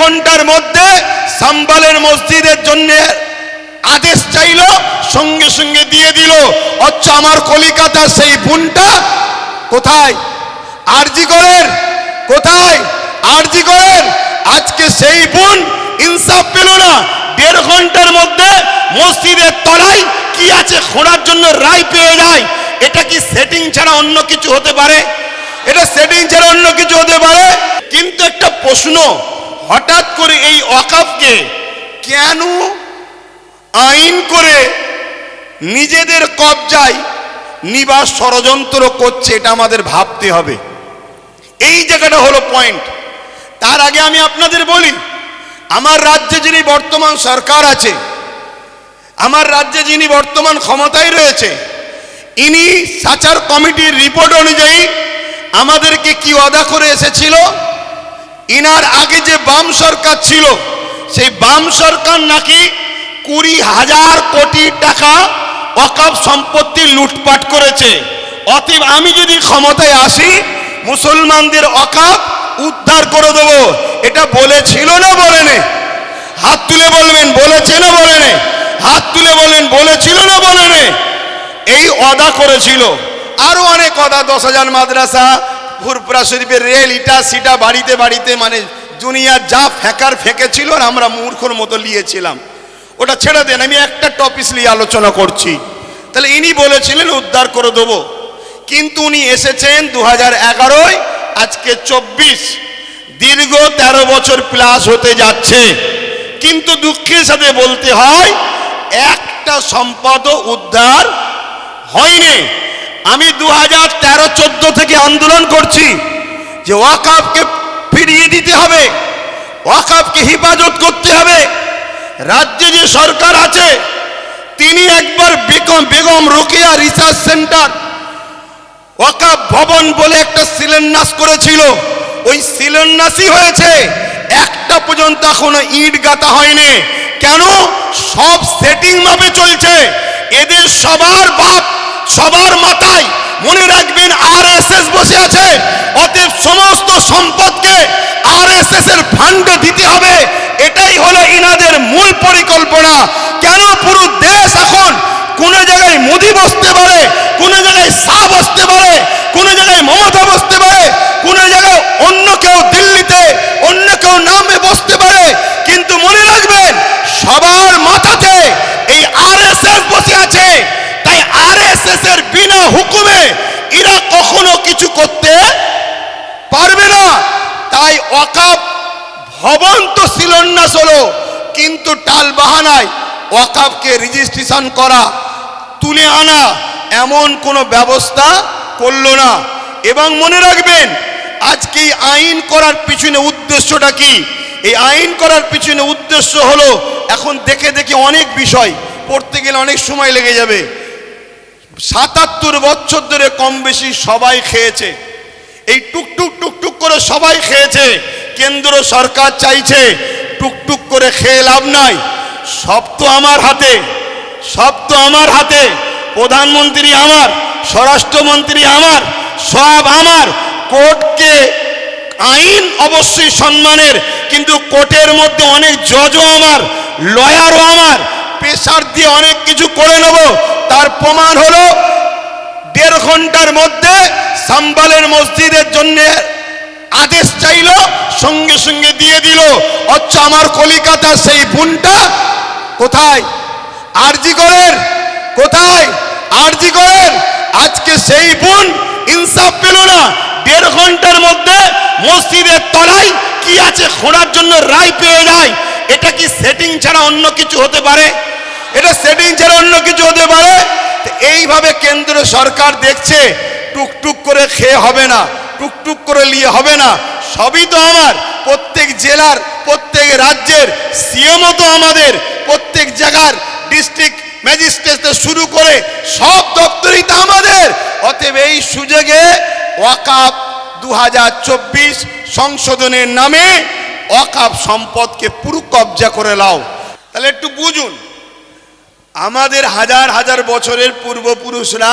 ঘণ্টার মধ্যে সাম্বালের মসজিদের জন্য আদেশ চাইলো, সঙ্গে সঙ্গে দিয়ে দিল। অচ্ছ আমার কলিকাতার সেই বোনটা কোথায়? আরজি করেন? কোথায়? আরজি করেন? আজকে সেই বোন ইনসাফ পেল না। দেড় ঘণ্টার মধ্যে মসজিদের তলায় কি আছে খোঁড়ার জন্য রায় পেয়ে যায়? এটা কি সেটিং ছাড়া অন্য কিছু হতে পারে? এটা সেটিং ছাড়া অন্য কিছু হতে পারে? কিন্তু একটা প্রশ্ন হঠাৎ করে এই অকাফকে কেন আইন করে নিজেদের কবজায় নিবাস ষড়যন্ত্র করছে এটা আমাদের ভাবতে হবে। এই জায়গাটা হলো পয়েন্ট তার আগে আমি আপনাদের বলি, আমার রাজ্যে যিনি বর্তমান সরকার আছে, আমার রাজ্যে যিনি বর্তমান ক্ষমতায় রয়েছে, ইনি সাচার কমিটির রিপোর্ট অনুযায়ী আমাদেরকে কি অদা করে এসেছিল? ইনার আগে যে বাম সরকার ছিল, সেই বাম সরকার নাকি কুড়ি হাজার কোটি টাকা অকাপ সম্পত্তি লুটপাট করেছে। অতএব আমি যদি ক্ষমতায় আসি, মুসলমানদের অকাপ উদ্ধার করে দেব। এটা বলেছিল না বলেনে? হাত তুলে বলবেন, বলেছে না বলেনে? হাত তুলে বলেন, বলেছিল না বলেনে? এই অদা করেছিল। আরও অনেক অদা, দশ হাজার মাদ্রাসা ফুরপুরা শরীফের রেল ইটা, সিটা বাড়িতে বাড়িতে মানে দুনিয়ার যা ফেকার ফেঁকেছিল আর আমরা মূর্খর মতো নিয়েছিলাম ওটা ছেড়ে দেন, আমি একটা টপিস নিয়ে আলোচনা করছি। তাহলে ইনি বলেছিলেন, উদ্ধার করে দেবো। কিন্তু উনি এসেছেন দু হাজার এগারোয়, আজকে চব্বিশ। দীর্ঘ তেরো বছর প্লাস হতে যাচ্ছে। কিন্তু দুঃখের সাথে বলতে হয়, একটা সম্পদ উদ্ধার হয়নি। আমি দু হাজার তেরো চোদ্দ থেকে আন্দোলন করছি যে ওয়াকাফকে ফিরিয়ে দিতে হবে, ওয়াকাফকে হেফাজত করতে হবে। রাজ্যে যে সরকার আছে, তিনি একবার বেগম বেগম রোকেয়া রিসার্চ সেন্টার, ওয়াকাফ ভবন বলে একটা শিলান্যাস করেছিল। ওই শিলান্যাসই হয়েছে, একটা পর্যন্ত এখনও ইট গাঁথা হয়নি। কেন? সব সেটিং মাপে চলছে। এদের সবার বাপ, সবার মাথায় মনে রাখবেন আর বসে আছে। অতএব সমস্ত সম্পদকে আর এর ফান্ডে দিতে হবে। এটাই হলো ইনাদের মূল পরিকল্পনা। কেন পুরো দেশ এখন কোন জায়গায় মোদি বসতে পারে, কোন জায়গায় শাহ বসতে পারে, কোন জায়গায় মমতা বসতে পারে, কোন জায়গায় অন্য কেউ দিল্লিতে অন্য কেউ নামে বসতে পারে কিন্তু মনে রাখবেন সবার মাথাতে এই আরএসএস বসে আছে তাই আরএসএস এর বিনা হুকুমে এরা কখনো কিছু করতে পারবে না তাই অকাপ ভবন তো শিলান্যাস হলো কিন্তু টাল বাহানায় ওয়াকাফকে রেজিস্ট্রেশন করা, তুলে আনা এমন কোনো ব্যবস্থা করল না। এবং মনে রাখবেন, আজকে এই আইন করার পিছনে উদ্দেশ্যটা কি? এই আইন করার পিছনে উদ্দেশ্য হলো, এখন দেখে দেখে অনেক বিষয়, পড়তে গেলে অনেক সময় লেগে যাবে। সাতাত্তর বছর ধরে কম বেশি সবাই খেয়েছে। এই টুকটুক টুকটুক করে সবাই খেয়েছে। কেন্দ্র সরকার চাইছে টুকটুক করে খেয়ে লাভ নাই। সব তো আমার হাতে, সব তো আমার হাতে। প্রধানমন্ত্রী আমার, স্বরাষ্ট্রমন্ত্রী আমার, সব আমার। কোর্টকে আইন অবশ্যই সম্মানের, কিন্তু কোর্টের মধ্যে অনেক জজও আমার, লয়ারও আমার। প্রেশার দিয়ে অনেক কিছু করে নেব। তার প্রমাণ হলো, দেড় ঘণ্টার মধ্যে সাম্বালের মসজিদের জন্য আদেশ চাইলো, সঙ্গে সঙ্গে দিয়ে দিল। অচ্ছ আমার কলিকাতার সেই বোনটা কোথায়? আরজি করেন কোথায়? আরজি করেন আজকে সেই বোন ইনসাফ পেল না। দেড় ঘণ্টার মধ্যে মসজিদের তলায় কি আছে খোঁড়ার জন্য রায় পেয়ে যায়? এটা কি সেটিং ছাড়া অন্য কিছু হতে পারে? এটা সেটিং ছাড়া অন্য কিছু হতে পারে? এইভাবে কেন্দ্র সরকার দেখছে, টুকটুক করে খেয়ে হবে না। টুকটুক করে নিয়ে হবে না। সবই তো আমার। প্রত্যেক জেলার, প্রত্যেক রাজ্যের সিএমও তো আমাদের। প্রত্যেক জায়গার ডিস্ট্রিক্ট ম্যাজিস্ট্রেট শুরু করে সব দপ্তরই তো আমাদের। অতএব এই সুযোগে ওয়াকাপ দু হাজার চব্বিশ সংশোধনের নামে অকাপ সম্পদকে পুরো কবজা করে লাও। তাহলে একটু বুঝুন, আমাদের হাজার হাজার বছরের পূর্বপুরুষরা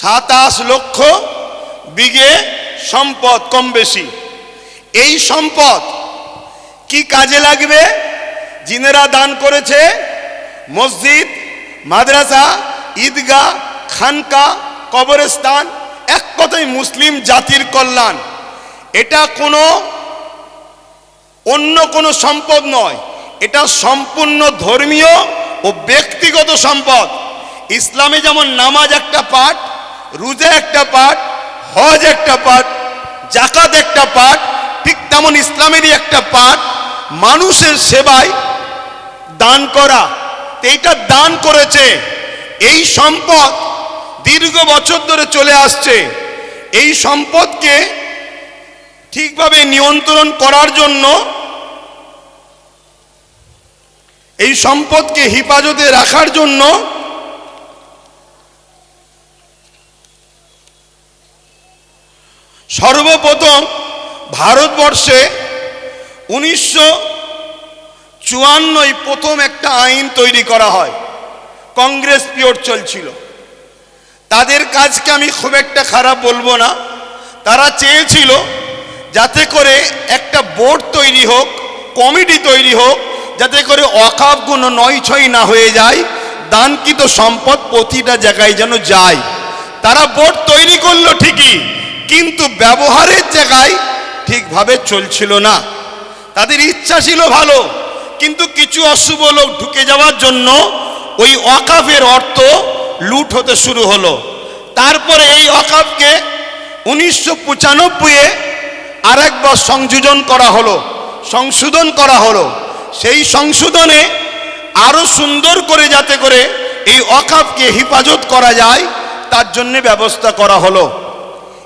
সাতাশ লক্ষ বিঘে সম্পদ কম বেশি। এই সম্পদ কি কাজে লাগবে? জিনেরা দান করেছে মসজিদ, মাদ্রাসা, ঈদগাহ, খানকা, কবরস্থান, এক কথায় মুসলিম জাতির কল্যাণ। এটা কোনো অন্য কোনো সম্পদ নয়। এটা সম্পূর্ণ ধর্মীয় ও ব্যক্তিগত সম্পদ। ইসলামে যেমন নামাজ একটা পাঠ রোজা একটা পাঠ, হজ একটা পাঠ জাকাত একটা পাঠ, ঠিক তেমন ইসলামেরই একটা পাঠ, মানুষের সেবায় দান করা। এইটা দান করেছে। এই সম্পদ দীর্ঘ বছর ধরে চলে আসছে। এই সম্পদকে ঠিকভাবে নিয়ন্ত্রণ করার জন্য এই সম্পদকে হেফাজতে রাখার জন্য সর্বপ্রথম ভারতবর্ষে উনিশশো চুয়ান্নই প্রথম একটা আইন তৈরি করা হয়। কংগ্রেস পিরিয়ড চলছিল। তাদের কাজকে আমি খুব একটা খারাপ বলব না। তারা চেয়েছিল যাতে করে একটা বোর্ড তৈরি হোক, কমিটি তৈরি হোক, যাতে করে অকাপগুলো নয় ছয় না হয়ে যায়, দানকৃত সম্পদ প্রতিটা জায়গায় যেন যায়। তারা বোর্ড তৈরি করল ঠিকই কিন্তু ব্যবহারের জায়গায় ঠিকভাবে চলছিল না। তাদের ইচ্ছা ছিল ভালো, কিন্তু কিছু অশুভ লোক ঢুকে যাওয়ার জন্য ওই অকাফের অর্থ লুট হতে শুরু হলো। তারপরে এই অকাফকে উনিশশো পঁচানব্বইয়ে আর একবার সংযোজন করা হলো, সংশোধন করা হলো। সেই সংশোধনে আরও সুন্দর করে যাতে করে এই অকাফকে হেফাজত করা যায়, তার জন্য ব্যবস্থা করা হলো।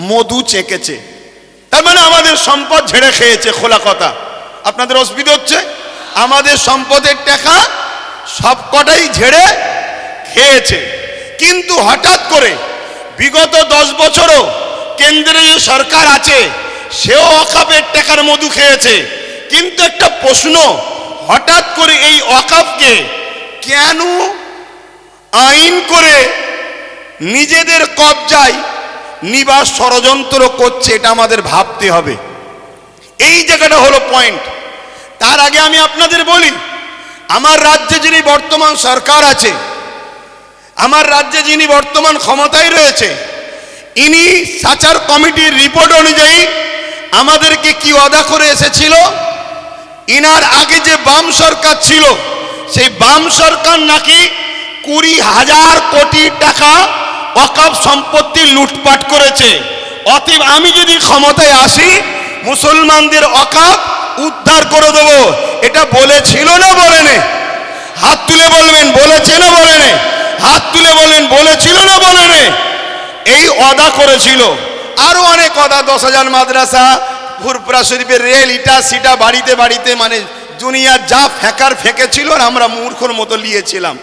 মধু চেকেছে। তার মানে আমাদের সম্পদ ঝেড়ে খেয়েছে খোলা কথা আপনাদের অসুবিধা হচ্ছে? আমাদের সম্পদের টাকা সবকটাই ঝেড়ে খেয়েছে। কিন্তু হঠাৎ করে বিগত দশ বছরও কেন্দ্রে যে সরকার আছে, সেও অকাপের টাকার মধু খেয়েছে। কিন্তু একটা প্রশ্ন, হঠাৎ করে এই অকাপকে কেন আইন করে নিজেদের কবজায় নিবাস ষড়যন্ত্র করছে, এটা আমাদের ভাবতে হবে। এই জায়গাটা হলো পয়েন্ট তার আগে আমি আপনাদের বলি, আমার রাজ্যে যিনি বর্তমান সরকার আছে, আমার রাজ্যে যিনি বর্তমান ক্ষমতায় রয়েছে, ইনি সাচার কমিটির রিপোর্ট অনুযায়ী আমাদেরকে কি অদা করে এসেছিল? ইনার আগে যে বাম সরকার ছিল, সেই বাম সরকার নাকি কুড়ি হাজার কোটি টাকা অকাপ সম্পত্তি লুটপাট করেছে। অতএব আমি যদি ক্ষমতায় আসি, মুসলমানদের অকাপ উদ্ধার করে দেবো। এটা বলেছিল না বলেনে? হাত তুলে বলবেন, বলেছে না বলেনে? হাত তুলে বলেন বলেছিল না বলেনে? এই অদা করেছিল। আরও অনেক অদা দশ হাজার মাদ্রাসা ফুরপুরা শরীফের রেল, ইটা, সিটা, বাড়িতে বাড়িতে মানে দুনিয়া যা ফেঁকার ফেঁকেছিল আর আমরা মূর্খর মতো নিয়েছিলাম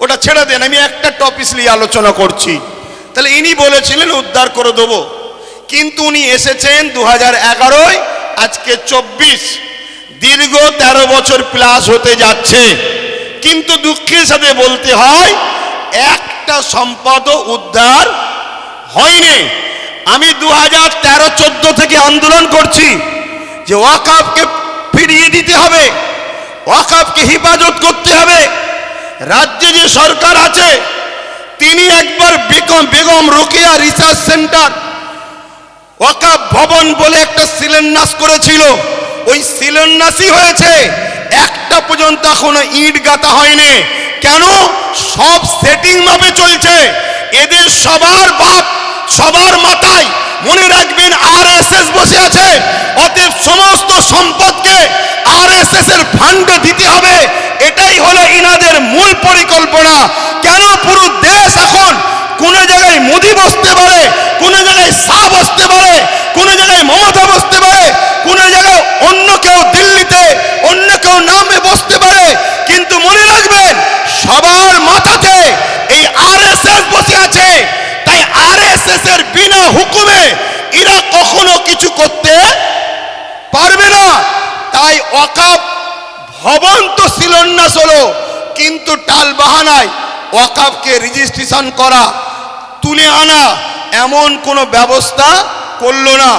ওটা ছেড়ে দেন, আমি একটা টপিস নিয়ে আলোচনা করছি। তাহলে ইনি বলেছিলেন, উদ্ধার করে দেবো। কিন্তু উনি এসেছেন দু হাজার এগারোয়, আজকে চব্বিশ। দীর্ঘ তেরো বছর প্লাস হতে যাচ্ছে। কিন্তু দুঃখের সাথে বলতে হয়, একটা সম্পদ উদ্ধার হয়নি। আমি দু হাজার তেরো চোদ্দ থেকে আন্দোলন করছি যে ওয়াকাফকে ফিরিয়ে দিতে হবে, ওয়াকাফকে হেফাজত করতে হবে। রাজ্যে যে সরকার আছে, তিনি একবার বেগম বেগম রোকেয়া রিসার্চ সেন্টার ওয়াকাফ ভবন বলে একটা শিলান্যাস করেছিল। ওই শিলান্যাসই হয়েছে, একটা পর্যন্ত এখনও ইট গাঁথা হয়নি। কেন? সব সেটিং ভাবে চলছে। এদের সবার বাপ, সবার মাথায় মনে রাখবেন আর বসে আছে। অতএব সমস্ত সম্পদকে আর এর ফান্ডে দিতে হবে এটাই হলো ইনাদের মূল পরিকল্পনা কেন পুরো দেশ এখন কোন জায়গায় মোদি বসতে পারে কোন জায়গায় শাহ বসতে পারে কোন জায়গায় মমতা বসতে পারে কোন জায়গায় অন্য কেউ দিল্লিতে অন্য কেউ নামে বসতে পারে কিন্তু মনে রাখবেন সবার মাথাতে এই আরএসএস বসে আছে তাই আরএসএস এর বিনা হুকুমে এরা কখনো কিছু করতে পারবে না তাই ওয়াকাব ভবন তো শিলান্যাস হলো কিন্তু টাল বাহানায় ওয়াকাবকে রেজিস্ট্রেশন করা, তুলে আনা, এমন কোনো ব্যবস্থা করল না।